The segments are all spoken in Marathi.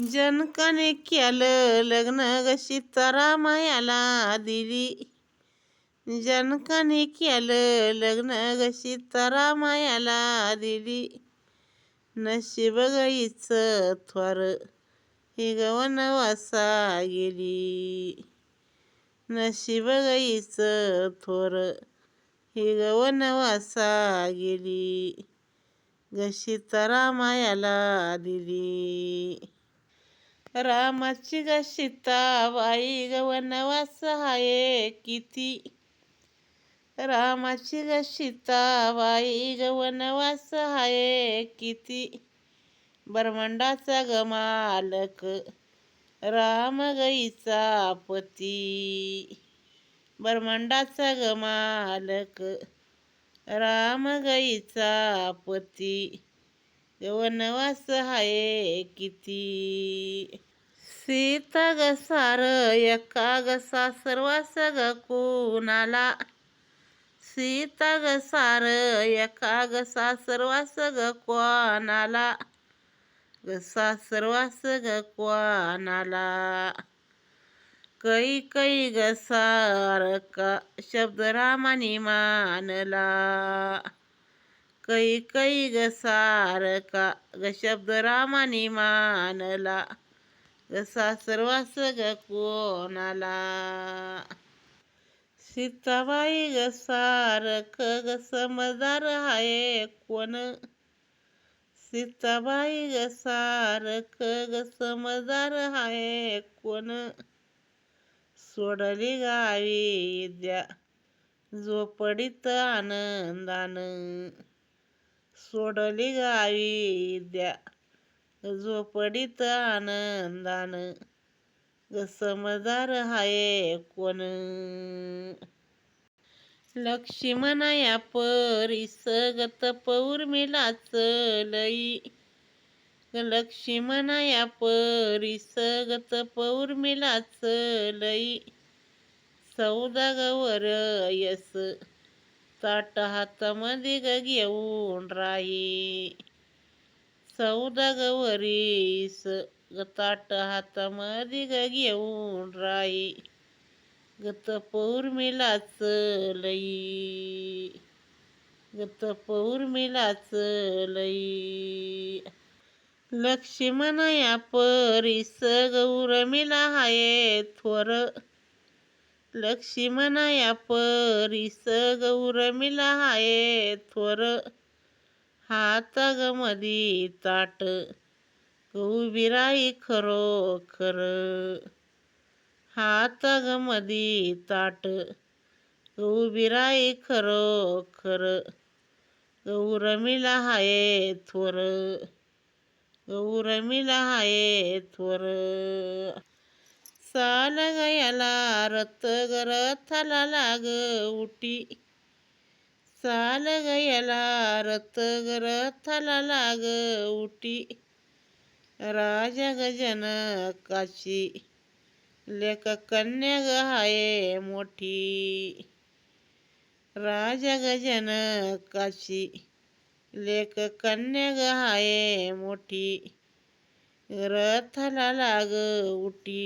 जनकाने केलं लग्न ग सीतारामायाला दिली. जनकाने केलं लग्न ग सीतारामायाला दिली. नशीब गईच थोर ही गवनवासा वनवासा गेली. नशीब गईच थोर ही गवनवासा वनवासा गेली ग सीतारामायाला दिली. रामाची ग सीता बाई ग वनवास हाये किती? रामाची ग सीता बाई ग वनवास हाये किती? ब्रह्मांडाचा ग मालक राम गईचा पती. ब्रह्मांडाचा ग मालक राम गईचा पती. वनवास हाये किती? सीता ग सार एका ग सासरवास ग कुणाला? सीता ग सार एका ग सासरवास ग कोणाला? ग सासरवास ग कोणाला कै कै ग सारका शब्द रामानी मानला? कै कै ग सारका ग शब्द रामानी मानला? ग सासरवास ग कोणाला. सीताबाई ग सारक ग समदार हाय कोण? सीताबाई ग सारक ग समजदार हाय कोण? सोडली गावी द्या झोपडीत आनंदान. सोडली गावी द्या झोपडीत आनंदान ग समजदार हाये कोण? लक्ष्मणाया परीस ग तपौर्मिलाच लई लक्ष्मणाया परीस ग पौर्मिला लई चौदा गवर यस ताट हातामध्ये ग घेऊन राही. चौदा गताट ग हातामध्ये ग घेऊन राई गत तपौर्मिलाच लई गत तपौर्मिलाच लई लक्ष्मणया परीस गौरमिला हाये थोर लक्ष्मणया परीस गौरमिला हाये थोर हात ग मधी ताट उभी खरो खर. हात ग मधी ताट उभी खरो खर. गौरमिला हाये थोर गौरमिला हाये थोर. साल गयाला रथ ग रथाला लाग उटी. चाल गयाला रथ रथाला लाग उटी राजा गजनकाची लेक कन्या ग हाये मोठी. राजा गजनकाची लेक कन्या ग हाये मोठी. रथाला लाग उटी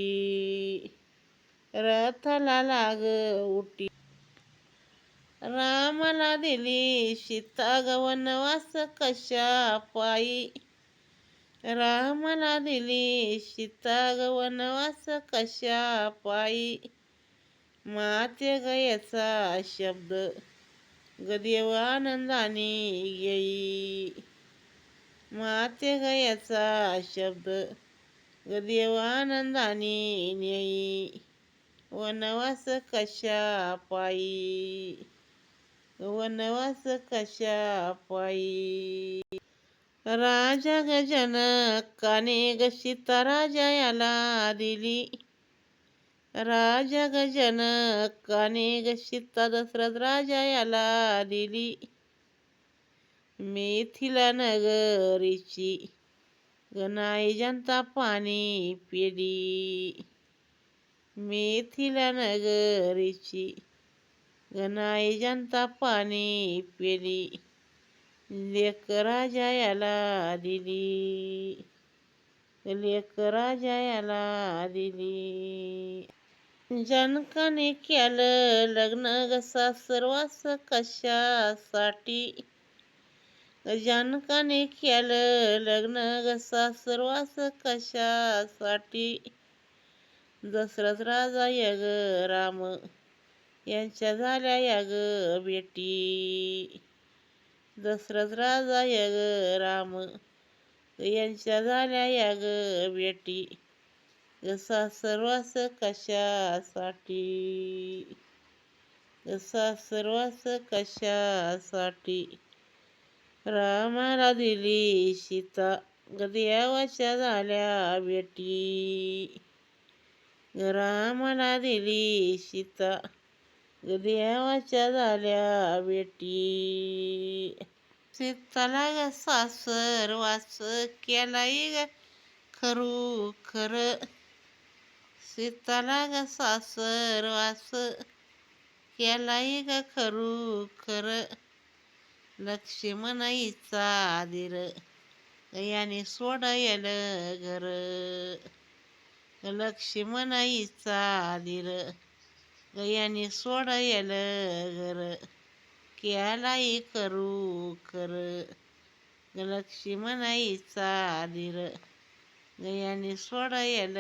रथाला लाग उटी रामाला दिली सीता ग वनवास कशा पायी? रामाला दिली सीता ग वनवास कशा पायी? माते गयाचा शब्द गदेव आनंदाने येई माते गयाचा शब्द गदेव आनंदाने नेई वनवास कशा पायी? वनवास कशा पायी? राजा गजनकाने काने सीता राजा याला दिली. राजा गजनकाने काने सीता दशरथ राजा याला दिली. मेथिला नगरीची गनाई जनता पाणी पेली. मेथिला नगरीची गनाई जनता पाणी पेली. लेक राजा याला दिली. लेक राजा याला दिली. जनकाने केलं लग्न गसा सर्वास कशासाठी? जनकाने केलं लग्न गसा सर्वास कशासाठी? दशरथ राजा यग राम यांच्या झाल्या यग बेटी. दशरथ राजा यग राम. यांच्या झाल्या यग बेटी. सासरवास कशासाठी? सासरवास कशासाठी? रामाला दिली सीता. गदियावाच्या देवाच्या झाल्या बेटी. रामाला दिली सीता. देवाच्या झाल्या बेटी. सीताला ग सासर वास केलाय ग खरू खर. सीताला ग सासर वास केलाय ग खरू खर. लक्ष्मणाईचा आदिर याने सोडायल घर. लक्ष्मणाईचा आदिर गयाने सोडयल घर. केलाय करू कर. लक्ष्मणाईचा चालीर गयाने सोडयल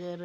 घर.